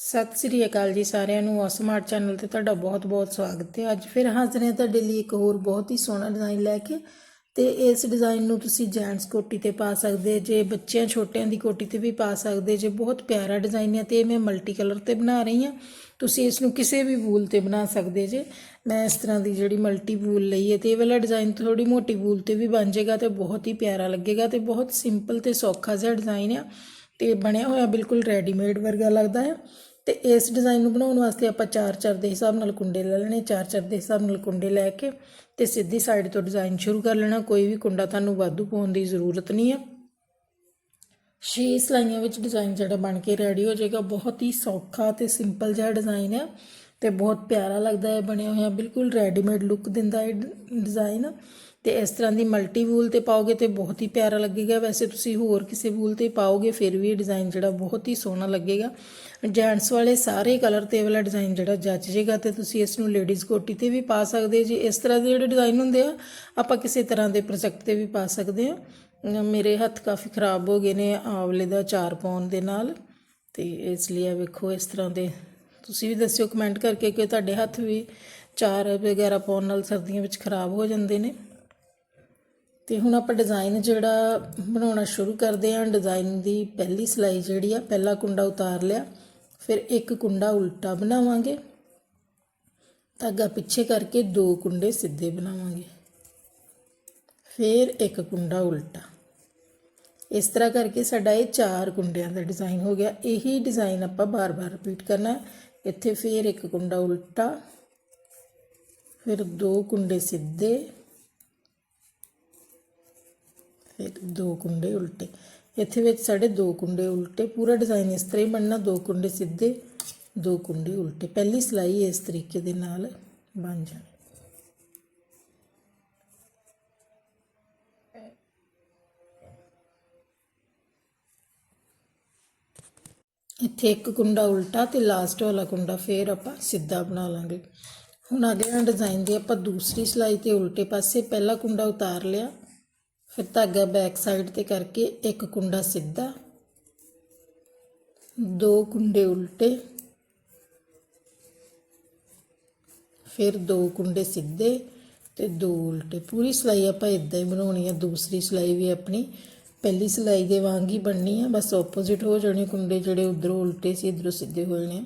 ਸਤਿ ਸ੍ਰੀ ਅਕਾਲ ਜੀ ਸਾਰਿਆਂ ਨੂੰ। ਆਸਮਾਰਟ ਚੈਨਲ ਤੇ ਤੁਹਾਡਾ ਬਹੁਤ-ਬਹੁਤ ਸਵਾਗਤ ਹੈ। ਅੱਜ ਫਿਰ ਹਾਜ਼ਰ ਹਾਂ ਤੁਹਾਡੇ ਲਈ ਇੱਕ ਹੋਰ ਬਹੁਤ ਹੀ ਸੋਹਣਾ ਡਿਜ਼ਾਈਨ ਲੈ ਕੇ ਤੇ ਇਸ ਡਿਜ਼ਾਈਨ ਨੂੰ ਤੁਸੀਂ ਜੈਂਟਸ ਕੋਟੀ ਤੇ ਪਾ ਸਕਦੇ ਜੇ ਬੱਚਿਆਂ ਛੋਟਿਆਂ ਦੀ ਕੋਟੀ ਤੇ ਵੀ ਪਾ ਸਕਦੇ ਜੇ ਬਹੁਤ ਪਿਆਰਾ ਡਿਜ਼ਾਈਨ ਹੈ ਤੇ ਇਹ ਮੈਂ ਮਲਟੀ ਕਲਰ ਤੇ ਬਣਾ ਰਹੀ ਹਾਂ। ਤੁਸੀਂ ਇਸ ਨੂੰ ਕਿਸੇ ਵੀ ਵੂਲ ਤੇ ਬਣਾ ਸਕਦੇ ਜੇ। ਮੈਂ ਇਸ ਤਰ੍ਹਾਂ ਦੀ ਜਿਹੜੀ ਮਲਟੀ ਵੂਲ ਲਈ ਹੈ ਤੇ ਇਹ ਵਾਲਾ ਡਿਜ਼ਾਈਨ ਥੋੜੀ ਮੋਟੀ ਵੂਲ ਤੇ ਵੀ ਬਣ ਜਾਏਗਾ ਤੇ ਬਹੁਤ ਹੀ ਪਿਆਰਾ ਲੱਗੇਗਾ ਤੇ ਬਹੁਤ ਸਿੰਪਲ ਤੇ ਸੌਖਾ ਜਿਹਾ ਡਿਜ਼ਾਈਨ ਆ। ਤੇ ਬਣਿਆ ਹੋਇਆ ਬਿਲਕੁਲ ਰੈਡੀਮੇਡ ਵਰਗਾ ਲੱਗਦਾ ਹੈ। ਤੇ ਇਸ ਡਿਜ਼ਾਈਨ ਨੂੰ ਬਣਾਉਣ ਵਾਸਤੇ ਆਪਾਂ 4-4 ਦੇ ਹਿਸਾਬ ਨਾਲ ਕੁੰਡੇ ਲੈ ਲੈਣੇ 4-4 ਦੇ ਹਿਸਾਬ ਨਾਲ ਕੁੰਡੇ ਲੈ ਕੇ ਤੇ ਸਿੱਧੀ ਸਾਈਡ ਤੋਂ ਡਿਜ਼ਾਈਨ ਸ਼ੁਰੂ ਕਰ ਲੈਣਾ। ਕੋਈ ਵੀ ਕੁੰਡਾ ਤੁਹਾਨੂੰ ਵਾਧੂ ਪਾਉਣ ਦੀ ਜ਼ਰੂਰਤ ਨਹੀਂ ਹੈ। ਛੇ ਸਲਾਈਆਂ ਵਿੱਚ ਡਿਜ਼ਾਈਨ ਜਿਹੜਾ ਬਣ ਕੇ ਰੈਡੀ ਹੋ ਜਾਏਗਾ। ਬਹੁਤ ਹੀ ਸੌਖਾ ਤੇ ਸਿੰਪਲ ਜਿਹਾ ਡਿਜ਼ਾਈਨ ਹੈ ਤੇ ਬਹੁਤ ਪਿਆਰਾ ਲੱਗਦਾ ਹੈ। ਬਣਿਆ ਹੋਇਆ ਬਿਲਕੁਲ ਰੈਡੀਮੇਡ ਲੁੱਕ ਦਿੰਦਾ ਹੈ ਡਿਜ਼ਾਈਨ ਤੇ ਇਸ ਤਰ੍ਹਾਂ ਦੀ ਮਲਟੀ ਵੂਲ ਤੇ ਪਾਓਗੇ ਤੇ ਬਹੁਤ ਹੀ ਪਿਆਰਾ ਲੱਗੇਗਾ। ਵੈਸੇ ਤੁਸੀਂ ਹੋਰ ਕਿਸੇ ਵੂਲ ਤੇ ਪਾਓਗੇ, ਫਿਰ ਵੀ ਇਹ ਡਿਜ਼ਾਈਨ ਜਿਹੜਾ ਬਹੁਤ ਹੀ ਸੋਹਣਾ ਲੱਗੇਗਾ। ਜੈਂਟਸ ਵਾਲੇ ਸਾਰੇ ਕਲਰ ਤੇ ਵਾਲਾ ਡਿਜ਼ਾਈਨ ਜਿਹੜਾ ਜੱਚ ਜੇਗਾ ਤੇ ਤੁਸੀਂ ਇਸ ਨੂੰ ਲੇਡੀਜ਼ ਕੋਟੀ ਤੇ ਵੀ ਪਾ ਸਕਦੇ ਜੀ। ਇਸ ਤਰ੍ਹਾਂ ਦੇ ਜਿਹੜੇ ਡਿਜ਼ਾਈਨ ਹੁੰਦੇ ਆ, ਆਪਾਂ ਕਿਸੇ ਤਰ੍ਹਾਂ ਦੇ ਪ੍ਰੋਜੈਕਟ ਤੇ ਵੀ ਪਾ ਸਕਦੇ ਆ। ਮੇਰੇ ਹੱਥ ਕਾਫੀ ਖਰਾਬ ਹੋ ਗਏ ਨੇ ਆਵਲੇ ਦਾ ਚਾਰ ਪਾਉਣ ਦੇ ਨਾਲ। ਤੇ ਇਸ ਲਈ ਆ ਵੇਖੋ ਇਸ ਤਰ੍ਹਾਂ ਦੇ। ਤੁਸੀਂ ਵੀ ਦੱਸਿਓ ਕਮੈਂਟ ਕਰਕੇ ਕਿ ਤੁਹਾਡੇ ਹੱਥ ਵੀ ਚਾਰ ਵਗੈਰਾ ਪਾਉਣ ਨਾਲ ਸਰਦੀਆਂ ਵਿੱਚ ਖਰਾਬ ਹੋ ਜਾਂਦੇ ਨੇ। ਤੇ ਹੁਣ ਆਪਾਂ ਡਿਜ਼ਾਈਨ ਜਿਹੜਾ ਬਣਾਉਣਾ ਸ਼ੁਰੂ ਕਰਦੇ ਹਾਂ ਡਿਜ਼ਾਈਨ ਦੀ ਪਹਿਲੀ ਸਲਾਈ ਜਿਹੜੀ ਆ, ਪਹਿਲਾ ਕੁੰਡਾ ਉਤਾਰ ਲਿਆ, ਫਿਰ ਇੱਕ ਕੁੰਡਾ ਉਲਟਾ ਬਣਾਵਾਂਗੇ। ਧਾਗਾ ਪਿੱਛੇ ਕਰਕੇ ਦੋ ਕੁੰਡੇ ਸਿੱਧੇ ਬਣਾਵਾਂਗੇ। ਫਿਰ ਇੱਕ ਕੁੰਡਾ ਉਲਟਾ। ਇਸ ਤਰ੍ਹਾਂ ਕਰਕੇ ਸਾਡਾ ਇਹ ਚਾਰ ਕੁੰਡਿਆਂ ਦਾ ਡਿਜ਼ਾਈਨ ਹੋ ਗਿਆ। ਇਹੀ ਡਿਜ਼ਾਈਨ ਆਪਾਂ ਬਾਰ-ਬਾਰ ਰਿਪੀਟ ਕਰਨਾ ਇੱਥੇ ਫਿਰ ਇੱਕ ਕੁੰਡਾ ਉਲਟਾ, ਫਿਰ ਦੋ ਕੁੰਡੇ ਸਿੱਧੇ ਇੱਕ ਦੋ ਕੁੰਡੇ ਉਲਟੇ। ਇੱਥੇ ਵਿੱਚ ਸਾਡੇ ਦੋ ਕੁੰਡੇ ਉਲਟੇ। ਪੂਰਾ ਡਿਜ਼ਾਈਨ ਇਸ ਤਰ੍ਹਾਂ ਹੀ ਬਣਨਾ, ਦੋ ਕੁੰਡੇ ਸਿੱਧੇ, ਦੋ ਕੁੰਡੇ ਉਲਟੇ। ਪਹਿਲੀ ਸਲਾਈ ਇਸ ਤਰੀਕੇ ਦੇ ਨਾਲ ਬਣ ਜਾਣੀ। ਇੱਥੇ ਇੱਕ ਕੁੰਡਾ ਉਲਟਾ ਤੇ ਲਾਸਟ ਵਾਲਾ ਕੁੰਡਾ ਫੇਰ ਆਪਾਂ ਸਿੱਧਾ ਬਣਾ ਲਾਂਗੇ। ਹੁਣ ਅਗਲੇ ਡਿਜ਼ਾਈਨ ਦੀ ਆਪਾਂ ਦੂਸਰੀ ਸਲਾਈ ਤੇ ਉਲਟੇ ਪਾਸੇ ਪਹਿਲਾ ਕੁੰਡਾ ਉਤਾਰ ਲਿਆ। ਫਿਰ ਧਾਗਾ ਬੈਕ ਸਾਈਡ ਤੇ ਕਰਕੇ ਇੱਕ ਕੁੰਡਾ ਸਿੱਧਾ, ਦੋ ਕੁੰਡੇ ਉਲਟੇ, ਫਿਰ ਦੋ ਕੁੰਡੇ ਸਿੱਧੇ ਤੇ ਦੋ ਉਲਟੇ। ਪੂਰੀ ਸਲਾਈ ਆਪਾਂ ਇਦਾਂ ਹੀ ਬਣਾਉਣੀ ਆ, ਦੂਸਰੀ ਸਲਾਈ ਵੀ ਆਪਣੀ, ਪਹਿਲੀ ਸਲਾਈ ਦੇ ਵਾਂਗ ਹੀ ਬਣਨੀ ਆ, ਬਸ ਆਪੋਜ਼ਿਟ ਹੋ ਜਾਣੇ ਕੁੰਡੇ ਜਿਹੜੇ ਉਧਰੋਂ ਉਲਟੇ ਸੀ, ਇਧਰੋਂ ਸਿੱਧੇ ਹੋ ਜਾਣੇ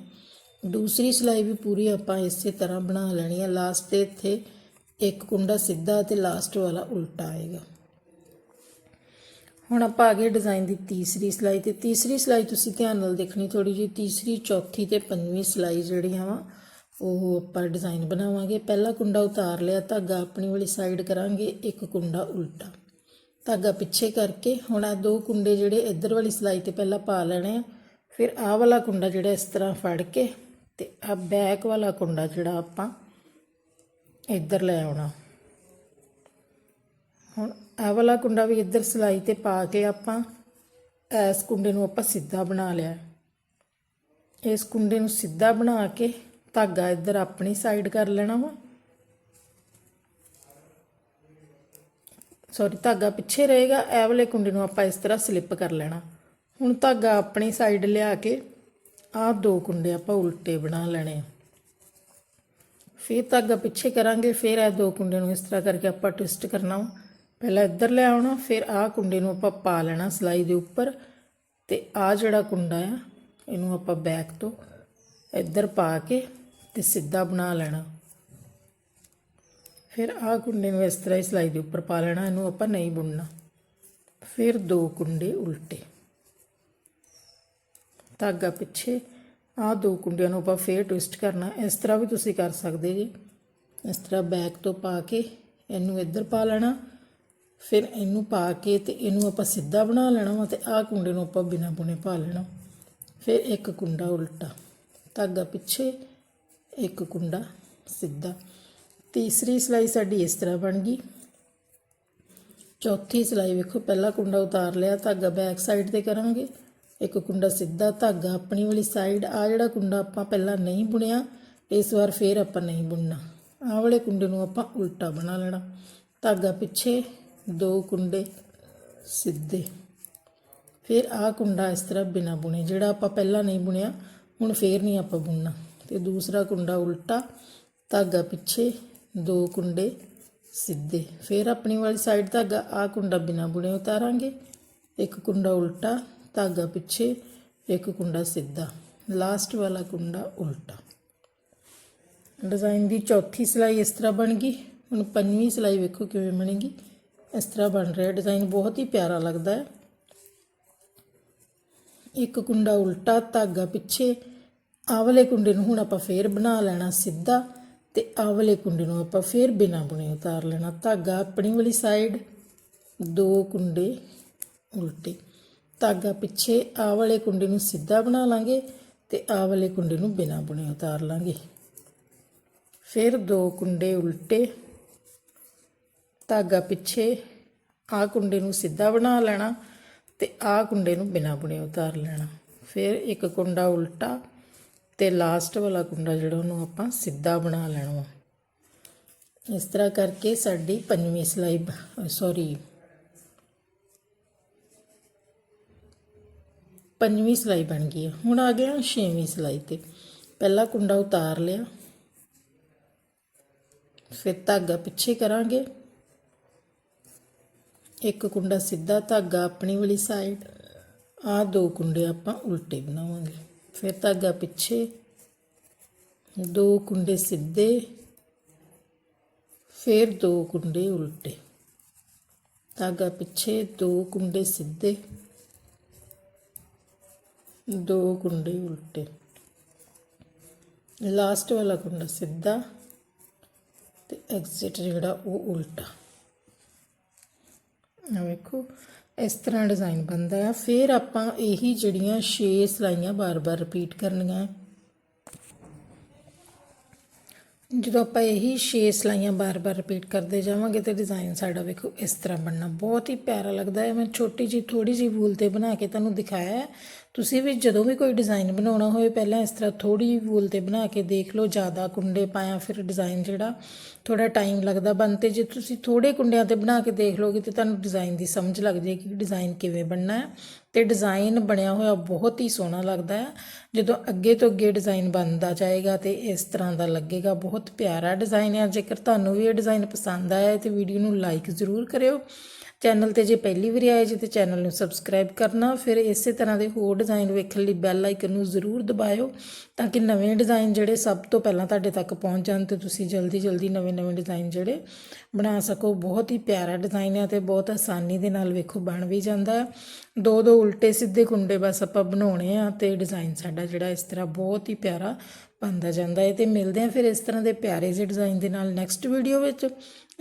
ਦੂਸਰੀ ਸਲਾਈ ਵੀ ਪੂਰੀ ਆਪਾਂ ਇਸੇ ਤਰ੍ਹਾਂ ਬਣਾ ਲੈਣੀ ਆ ਲਾਸਟ ਤੇ ਇੱਥੇ ਇੱਕ ਕੁੰਡਾ ਸਿੱਧਾ ਤੇ ਲਾਸਟ ਵਾਲਾ ਉਲਟਾ ਆਏਗਾ। ਹੁਣ ਆਪਾਂ ਆ ਗਏ ਡਿਜ਼ਾਈਨ ਦੀ ਤੀਸਰੀ ਸਿਲਾਈ ਤੇ। ਤੀਸਰੀ ਸਿਲਾਈ ਤੁਸੀਂ ਧਿਆਨ ਨਾਲ ਦੇਖਣੀ ਥੋੜੀ ਜਿਹੀ। ਤੀਸਰੀ, ਚੌਥੀ ਤੇ ਪੰਜਵੀਂ ਸਲਾਈ ਜਿਹੜੀਆਂ ਵਾ, ਉਹ ਆਪਾਂ ਡਿਜ਼ਾਈਨ ਬਣਾਵਾਂਗੇ। ਪਹਿਲਾ ਕੁੰਡਾ ਉਤਾਰ ਲਿਆ, ਧਾਗਾ ਆਪਣੀ ਵਾਲੀ ਸਾਈਡ ਕਰਾਂਗੇ, ਇੱਕ ਕੁੰਡਾ ਉਲਟਾ। ਧਾਗਾ ਪਿੱਛੇ ਕਰਕੇ, ਹੁਣ ਆ ਦੋ ਕੁੰਡੇ ਜਿਹੜੇ ਇੱਧਰ ਵਾਲੀ ਸਿਲਾਈ ਤੇ ਪਹਿਲਾਂ ਪਾ ਲੈਣੇ ਆ। ਫਿਰ ਆਹ ਵਾਲਾ ਕੁੰਡਾ ਜਿਹੜਾ ਇਸ ਤਰ੍ਹਾਂ ਫੜ ਕੇ ਤੇ ਆ ਬੈਕ ਵਾਲਾ ਕੁੰਡਾ ਜਿਹੜਾ ਆਪਾਂ ਇੱਧਰ ਲੈ ਆਉਣਾ। ਹੁਣ ਇਹ ਵਾਲਾ ਕੁੰਡਾ ਵੀ ਇੱਧਰ ਸਲਾਈ ਤੇ ਪਾ ਕੇ ਆਪਾਂ ਇਸ ਕੁੰਡੇ ਨੂੰ ਆਪਾਂ ਸਿੱਧਾ ਬਣਾ ਲਿਆ ਇਸ ਕੁੰਡੇ ਨੂੰ ਸਿੱਧਾ ਬਣਾ ਕੇ ਧਾਗਾ ਇੱਧਰ ਆਪਣੀ ਸਾਈਡ ਕਰ ਲੈਣਾ ਵਾ। ਸੌਰੀ ਧਾਗਾ ਪਿੱਛੇ ਰਹੇਗਾ, ਇਹ ਵਾਲੇ ਕੁੰਡੇ ਨੂੰ ਆਪਾਂ ਇਸ ਤਰ੍ਹਾਂ ਸਲਿੱਪ ਕਰ ਲੈਣਾ। ਹੁਣ ਧਾਗਾ ਆਪਣੀ ਸਾਈਡ ਲਿਆ ਕੇ ਆਹ ਦੋ ਕੁੰਡੇ ਆਪਾਂ ਉਲਟੇ ਬਣਾ ਲੈਣੇ ਆ। ਫਿਰ ਧਾਗਾ ਪਿੱਛੇ ਕਰਾਂਗੇ, ਫਿਰ ਇਹ ਦੋ ਕੁੰਡੇ ਨੂੰ ਇਸ ਤਰ੍ਹਾਂ ਕਰਕੇ ਆਪਾਂ ਟਵਿਸਟ ਕਰਨਾ ਵਾ। ਪਹਿਲਾਂ ਇੱਧਰ ਲੈ ਆਉਣਾ, ਫਿਰ ਆਹ ਕੁੰਡੇ ਨੂੰ ਆਪਾਂ ਪਾ ਲੈਣਾ ਸਲਾਈ ਦੇ ਉੱਪਰ ਤੇ ਆਹ ਜਿਹੜਾ ਕੁੰਡਾ ਆ, ਇਹਨੂੰ ਆਪਾਂ ਬੈਕ ਤੋਂ ਇੱਧਰ ਪਾ ਕੇ ਤੇ ਸਿੱਧਾ ਬਣਾ ਲੈਣਾ। ਫਿਰ ਆਹ ਕੁੰਡੇ ਨੂੰ ਇਸ ਤਰ੍ਹਾਂ ਹੀ ਸਲਾਈ ਦੇ ਉੱਪਰ ਪਾ ਲੈਣਾ, ਇਹਨੂੰ ਆਪਾਂ ਨਹੀਂ ਬੁਣਨਾ। ਫਿਰ ਦੋ ਕੁੰਡੇ ਉਲਟੇ। ਧਾਗਾ ਪਿੱਛੇ, ਆਹ ਦੋ ਕੁੰਡਿਆਂ ਨੂੰ ਆਪਾਂ ਫੇਰ ਟਵਿਸਟ ਕਰਨਾ। ਇਸ ਤਰ੍ਹਾਂ ਵੀ ਤੁਸੀਂ ਕਰ ਸਕਦੇ ਜੀ। ਇਸ ਤਰ੍ਹਾਂ ਬੈਕ ਤੋਂ ਪਾ ਕੇ ਇਹਨੂੰ ਇੱਧਰ ਪਾ ਲੈਣਾ। ਫਿਰ ਇਹਨੂੰ ਪਾ ਕੇ ਤੇ ਇਹਨੂੰ ਆਪਾਂ ਸਿੱਧਾ ਬਣਾ ਲੈਣਾ ਵਾ ਤੇ ਆਹ ਕੁੰਡੇ ਨੂੰ ਆਪਾਂ ਬਿਨਾਂ ਬੁਣੇ ਪਾ ਲੈਣਾ। ਫਿਰ ਇੱਕ ਕੁੰਡਾ ਉਲਟਾ, ਧਾਗਾ ਪਿੱਛੇ ਇੱਕ ਕੁੰਡਾ ਸਿੱਧਾ। ਤੀਸਰੀ ਸਿਲਾਈ ਸਾਡੀ ਇਸ ਤਰ੍ਹਾਂ ਬਣ ਗਈ। ਚੌਥੀ ਸਿਲਾਈ ਵੇਖੋ, ਪਹਿਲਾ ਕੁੰਡਾ ਉਤਾਰ ਲਿਆ, ਧਾਗਾ ਬੈਕ ਸਾਈਡ ਤੇ ਕਰਾਂਗੇ। ਇੱਕ ਕੁੰਡਾ ਸਿੱਧਾ, ਧਾਗਾ ਆਪਣੀ ਵਾਲੀ ਸਾਈਡ ਆ ਜਿਹੜਾ ਕੁੰਡਾ ਆਪਾਂ ਪਹਿਲਾਂ ਨਹੀਂ ਬੁਣਿਆ, ਇਸ ਵਾਰ ਫੇਰ ਆਪਾਂ ਨਹੀਂ ਬੁਣਨਾ। ਆਹ ਵਾਲੇ ਕੁੰਡੇ ਨੂੰ ਆਪਾਂ ਉਲਟਾ ਬਣਾ ਲੈਣਾ। ਧਾਗਾ ਪਿੱਛੇ ਦੋ ਕੁੰਡੇ ਸਿੱਧੇ। ਫਿਰ ਆਹ ਕੁੰਡਾ ਇਸ ਤਰ੍ਹਾਂ ਬਿਨਾ ਬੁਣੇ, ਜਿਹੜਾ ਆਪਾਂ ਪਹਿਲਾਂ ਨਹੀਂ ਬੁਣਿਆ, ਹੁਣ ਫੇਰ ਨਹੀਂ ਆਪਾਂ ਬੁਣਨਾ। ਤੇ ਦੂਸਰਾ ਕੁੰਡਾ ਉਲਟਾ, ਧਾਗਾ ਪਿੱਛੇ, ਦੋ ਕੁੰਡੇ ਸਿੱਧੇ। ਫਿਰ ਆਪਣੀ ਵਾਲੀ ਸਾਈਡ ਧਾਗਾ ਆ ਕੁੰਡਾ ਬਿਨਾ ਬੁਣੇ ਉਤਾਰਾਂਗੇ। ਇੱਕ ਕੁੰਡਾ ਉਲਟਾ, ਧਾਗਾ ਪਿੱਛੇ, ਇੱਕ ਕੁੰਡਾ ਸਿੱਧਾ। ਲਾਸਟ ਵਾਲਾ ਕੁੰਡਾ ਉਲਟਾ। ਡਿਜ਼ਾਈਨ ਦੀ ਚੌਥੀ ਸਿਲਾਈ ਇਸ ਤਰ੍ਹਾਂ ਬਣ ਗਈ। ਹੁਣ ਪੰਜਵੀਂ ਸਿਲਾਈ ਵੇਖੋ ਕਿਵੇਂ ਬਣੇਗੀ। ਇਸ ਤਰ੍ਹਾਂ ਬਣ ਰਿਹਾ ਡਿਜ਼ਾਈਨ ਬਹੁਤ ਹੀ ਪਿਆਰਾ ਲੱਗਦਾ ਹੈ। ਇੱਕ ਕੁੰਡਾ ਉਲਟਾ ਧਾਗਾ ਪਿੱਛੇ, ਆਵਲੇ ਕੁੰਡੇ ਨੂੰ ਹੁਣ ਆਪਾਂ ਫੇਰ ਬਣਾ ਲੈਣਾ ਸਿੱਧਾ ਤੇ ਆਵਲੇ ਕੁੰਡੇ ਨੂੰ ਆਪਾਂ ਫੇਰ ਬਿਨਾ ਬੁਣੇ ਉਤਾਰ ਲੈਣਾ। ਧਾਗਾ ਆਪਣੀ ਵਾਲੀ ਸਾਈਡ ਦੋ ਕੁੰਡੇ ਉਲਟੇ। ਧਾਗਾ ਪਿੱਛੇ ਆਵਲੇ ਕੁੰਡੇ ਨੂੰ ਸਿੱਧਾ ਬਣਾ ਲਾਂਗੇ ਤੇ ਆਵਲੇ ਕੁੰਡੇ ਨੂੰ ਬਿਨਾ ਬੁਣੇ ਉਤਾਰ ਲਾਂਗੇ। ਫਿਰ ਦੋ ਕੁੰਡੇ ਉਲਟੇ। ਧਾਗਾ ਪਿੱਛੇ ਆਹ ਕੁੰਡੇ ਨੂੰ ਸਿੱਧਾ ਬਣਾ ਲੈਣਾ ਤੇ ਆਹ ਕੁੰਡੇ ਨੂੰ ਬਿਨਾ ਬੁਣੇ ਉਤਾਰ ਲੈਣਾ। ਫਿਰ ਇੱਕ ਕੁੰਡਾ ਉਲਟਾ ਤੇ ਲਾਸਟ ਵਾਲਾ ਕੁੰਡਾ ਜਿਹੜਾ ਉਹਨੂੰ ਆਪਾਂ ਸਿੱਧਾ ਬਣਾ ਲੈਣਾ ਇਸ ਤਰ੍ਹਾਂ ਕਰਕੇ ਸਾਡੀ ਪੰਜਵੀਂ ਸਿਲਾਈ ਸੌਰੀ ਪੰਜਵੀਂ ਸਿਲਾਈ ਬਣ ਗਈ ਹੈ ਹੁਣ ਆ ਗਿਆ ਛੇਵੀਂ ਸਿਲਾਈ ਤੇ। ਪਹਿਲਾ ਕੁੰਡਾ ਉਤਾਰ ਲਿਆ, ਫਿਰ ਧਾਗਾ ਪਿੱਛੇ ਕਰਾਂਗੇ। ਇੱਕ ਕੁੰਡਾ ਸਿੱਧਾ ਧਾਗਾ ਆਪਣੀ ਵਾਲੀ ਸਾਈਡ ਆ ਦੋ ਕੁੰਡੇ ਆਪਾਂ ਉਲਟੇ ਬਣਾਵਾਂਗੇ। ਫਿਰ ਧਾਗਾ ਪਿੱਛੇ, ਦੋ ਕੁੰਡੇ ਸਿੱਧੇ, ਫਿਰ ਦੋ ਕੁੰਡੇ ਉਲਟੇ। ਧਾਗਾ ਪਿੱਛੇ, ਦੋ ਕੁੰਡੇ ਸਿੱਧੇ, ਦੋ ਕੁੰਡੇ ਉਲਟੇ। ਲਾਸਟ ਵਾਲਾ ਕੁੰਡਾ ਸਿੱਧਾ ਤੇ ਐਗਜ਼ਿਟ ਜਿਹੜਾ ਉਹ ਉਲਟਾ। ਆ ਵੇਖੋ, ਇਸ ਤਰ੍ਹਾਂ ਡਿਜ਼ਾਈਨ ਬਣਦਾ ਹੈ। ਫਿਰ ਆਪਾਂ ਇਹੀ ਜਿਹੜੀਆਂ 6 ਸਲਾਈਆਂ ਬਾਰ-ਬਾਰ ਰਿਪੀਟ ਕਰਨੀਆਂ ਜਦੋਂ ਆਪਾਂ ਇਹੀ 6 ਸਲਾਈਆਂ ਬਾਰ-ਬਾਰ ਰਿਪੀਟ ਕਰਦੇ ਜਾਵਾਂਗੇ ਤੇ ਡਿਜ਼ਾਈਨ ਸਾਡਾ ਵੇਖੋ ਇਸ ਤਰ੍ਹਾਂ ਬਣਨਾ ਬਹੁਤ ਹੀ ਪਿਆਰਾ ਲੱਗਦਾ ਹੈ। ਮੈਂ ਛੋਟੀ ਜੀ ਥੋੜੀ ਜੀ ਵੂਲ ਤੇ ਬਣਾ ਕੇ ਤੁਹਾਨੂੰ ਦਿਖਾਇਆ ਤੁਸੀਂ ਵੀ ਜਦੋਂ ਵੀ ਕੋਈ ਡਿਜ਼ਾਈਨ ਬਣਾਉਣਾ ਹੋਵੇ, ਪਹਿਲਾਂ ਇਸ ਤਰ੍ਹਾਂ ਥੋੜੀ ਵੂਲ ਤੇ ਬਣਾ ਕੇ ਦੇਖ ਲਓ, ਜ਼ਿਆਦਾ ਕੁੰਡੇ ਪਾਇਆ, ਫਿਰ ਡਿਜ਼ਾਈਨ ਜਿਹੜਾ ਥੋੜਾ ਟਾਈਮ ਲੱਗਦਾ ਬਣ ਤੇ। ਜੇ ਤੁਸੀਂ ਥੋੜੇ ਕੁੰਡਿਆਂ ਤੇ ਬਣਾ ਕੇ ਦੇਖ ਲਓਗੇ ਤੇ ਤੁਹਾਨੂੰ ਡਿਜ਼ਾਈਨ ਦੀ ਸਮਝ ਲੱਗ ਜਾਏਗੀ ਕਿ ਡਿਜ਼ਾਈਨ ਕਿਵੇਂ ਬਣਨਾ ਹੈ। ਤੇ ਡਿਜ਼ਾਈਨ ਬਣਿਆ ਹੋਇਆ ਬਹੁਤ ਹੀ ਸੋਹਣਾ ਲੱਗਦਾ ਹੈ। ਜਦੋਂ ਅੱਗੇ ਤੋਂ ਅੱਗੇ ਡਿਜ਼ਾਈਨ ਬਣਦਾ ਜਾਏਗਾ ਤੇ ਇਸ ਤਰ੍ਹਾਂ ਦਾ ਲੱਗੇਗਾ। ਬਹੁਤ ਪਿਆਰਾ ਡਿਜ਼ਾਈਨ ਹੈ। ਜੇਕਰ ਤੁਹਾਨੂੰ ਵੀ ਇਹ ਡਿਜ਼ਾਈਨ ਪਸੰਦ ਆਇਆ ਹੈ ਤੇ ਵੀਡੀਓ ਨੂੰ ਲਾਈਕ ਜ਼ਰੂਰ ਕਰਿਓ। ਚੈਨਲ ਤੇ ਜੇ ਪਹਿਲੀ ਵਾਰੀ ਆਏ ਜੇ ਤੇ ਚੈਨਲ ਨੂੰ ਸਬਸਕ੍ਰਾਈਬ ਕਰਨਾ, ਫਿਰ ਇਸੇ ਤਰ੍ਹਾਂ ਦੇ ਹੋਰ ਡਿਜ਼ਾਈਨ ਵੇਖਣ ਲਈ ਬੈਲ ਆਈਕਨ ਨੂੰ ਜ਼ਰੂਰ ਦਬਾਇਓ ਤਾਂ ਕਿ ਨਵੇਂ ਡਿਜ਼ਾਈਨ ਜਿਹੜੇ ਸਭ ਤੋਂ ਪਹਿਲਾਂ ਤੁਹਾਡੇ ਤੱਕ ਪਹੁੰਚ ਜਾਣ ਤੇ ਤੁਸੀਂ ਜਲਦੀ ਜਲਦੀ ਨਵੇਂ ਨਵੇਂ ਡਿਜ਼ਾਈਨ ਜਿਹੜੇ ਬਣਾ ਸਕੋ। ਬਹੁਤ ਹੀ ਪਿਆਰਾ ਡਿਜ਼ਾਈਨ ਹੈ ਤੇ ਬਹੁਤ ਆਸਾਨੀ ਦੇ ਨਾਲ ਵੇਖੋ ਬਣ ਵੀ ਜਾਂਦਾ ਹੈ। ਦੋ ਦੋ ਉਲਟੇ ਸਿੱਧੇ ਕੁੰਡੇ ਬਸ ਆਪਾਂ ਬਣਾਉਣੇ ਆ ਤੇ ਡਿਜ਼ਾਈਨ ਸਾਡਾ ਜਿਹੜਾ ਇਸ ਤਰ੍ਹਾਂ ਬਹੁਤ ਹੀ ਪਿਆਰਾ ਬਣਦਾ ਜਾਂਦਾ ਹੈ ਤੇ ਮਿਲਦੇ ਆ ਫਿਰ ਇਸ ਤਰ੍ਹਾਂ ਦੇ ਪਿਆਰੇ ਜਿਹੇ ਡਿਜ਼ਾਈਨ ਦੇ ਨਾਲ ਨੈਕਸਟ ਵੀਡੀਓ ਵਿੱਚ।